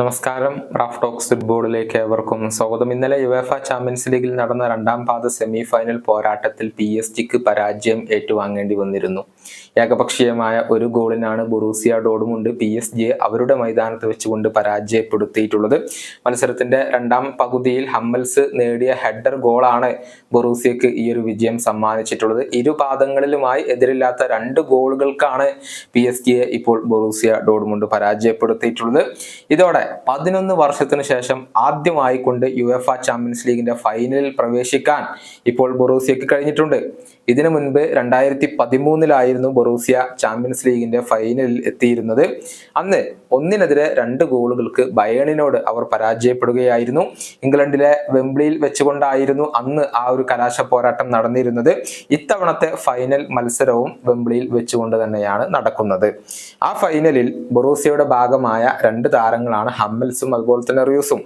നമസ്കാരം. Raf talks ഫുട്ബോളിലേക്ക് ഏവർക്കും സ്വാഗതം. ഇന്നലെ യുവേഫ ചാമ്പ്യൻസ് ലീഗിൽ നടന്ന രണ്ടാം പാദ സെമി ഫൈനൽ പോരാട്ടത്തിൽ പി എസ് ജിക്ക് പരാജയം ഏറ്റുവാങ്ങേണ്ടി വന്നിരുന്നു. ഏകപക്ഷീയമായ ഒരു ഗോളിനാണ് ബൊറൂസിയ ഡോഡുമുണ്ട് പി എസ് ജിയെ അവരുടെ മൈതാനത്ത് വെച്ചുകൊണ്ട് പരാജയപ്പെടുത്തിയിട്ടുള്ളത്. മത്സരത്തിന്റെ രണ്ടാം പകുതിയിൽ ഹമ്മൽസ് നേടിയ ഹെഡർ ഗോളാണ് ബൊറൂസിയക്ക് ഈ ഒരു വിജയം സമ്മാനിച്ചിട്ടുള്ളത്. ഇരു പാദങ്ങളിലുമായി എതിരില്ലാത്ത രണ്ട് ഗോളുകൾക്കാണ് പി എസ് ജിയെ ഇപ്പോൾ ബൊറൂസിയ ഡോഡുമുണ്ട് പരാജയപ്പെടുത്തിയിട്ടുള്ളത്. ഇതോടെ പതിനൊന്ന് വർഷത്തിന് ശേഷം ആദ്യമായി കൊണ്ട് യു എഫ് ചാമ്പ്യൻസ് ലീഗിന്റെ ഫൈനലിൽ പ്രവേശിക്കാൻ ഇപ്പോൾ ബൊറൂസിയക്ക് കഴിഞ്ഞിട്ടുണ്ട്. ഇതിനു മുൻപ് രണ്ടായിരത്തി പതിമൂന്നിലായിരുന്നു ബൊറൂസിയ ചാമ്പ്യൻസ് ലീഗിന്റെ ഫൈനലിൽ എത്തിയിരുന്നത്. അന്ന് ഒന്നിനെതിരെ രണ്ട് ഗോളുകൾക്ക് ബയേണിനോട് അവർ പരാജയപ്പെടുകയായിരുന്നു. ഇംഗ്ലണ്ടിലെ വെംബ്ലിയിൽ വെച്ചുകൊണ്ടായിരുന്നു അന്ന് ആ ഒരു കലാശ പോരാട്ടം നടന്നിരുന്നത്. ഇത്തവണത്തെ ഫൈനൽ മത്സരവും വെംബ്ലിയിൽ വെച്ചുകൊണ്ട് തന്നെയാണ് നടക്കുന്നത്. ആ ഫൈനലിൽ ബൊറൂസിയയുടെ ഭാഗമായ രണ്ട് താരങ്ങളാണ് ഹമ്മൽസും അതുപോലെ തന്നെ റിയൂസും.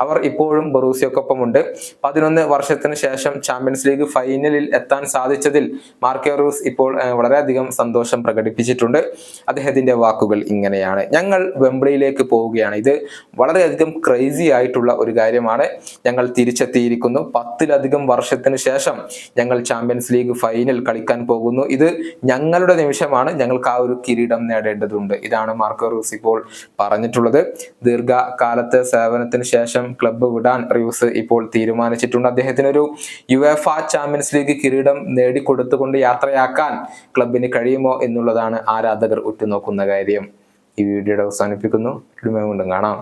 അവർ ഇപ്പോഴും ബൊറൂസിയക്കൊപ്പമുണ്ട്. പതിനൊന്ന് വർഷത്തിന് ശേഷം ചാമ്പ്യൻസ് ലീഗ് ഫൈനലിൽ എത്താൻ സാധിച്ചതിൽ മാർക്കോ റൂസ് ഇപ്പോൾ വളരെയധികം സന്തോഷം പ്രകടിപ്പിച്ചിട്ടുണ്ട്. അദ്ദേഹത്തിന്റെ വാക്കുകൾ ഇങ്ങനെയാണ്. ഞങ്ങൾ വെമ്പിളിയിലേക്ക് പോവുകയാണ്. ഇത് വളരെയധികം ക്രൈസി ആയിട്ടുള്ള ഒരു കാര്യമാണ്. ഞങ്ങൾ തിരിച്ചെത്തിയിരിക്കുന്നു. പത്തിലധികം വർഷത്തിന് ശേഷം ഞങ്ങൾ ചാമ്പ്യൻസ് ലീഗ് ഫൈനൽ കളിക്കാൻ പോകുന്നു. ഇത് ഞങ്ങളുടെ നിമിഷമാണ്. ഞങ്ങൾക്ക് ആ ഒരു കിരീടം നേടേണ്ടതുണ്ട്. ഇതാണ് മാർക്കോ റൂസ് ഇപ്പോൾ പറഞ്ഞിട്ടുള്ളത്. ദീർഘകാലത്തെ സേവനത്തിന് ശേഷം ക്ലബ്ബ് വിടാൻ റിയൂസ് ഇപ്പോൾ തീരുമാനിച്ചിട്ടുണ്ട്. അദ്ദേഹത്തിന് ഒരു U F A champions league കിരീടം നേടിക്കൊടുത്തുകൊണ്ട് യാത്രയാക്കാൻ ക്ലബിന് കഴിയുമോ എന്നുള്ളതാണ് ആരാധകർ ഉറ്റുനോക്കുന്ന കാര്യം. ഈ വീഡിയോയുടെ അവസാനിപ്പിക്കുന്നു. വീണ്ടും കാണാം.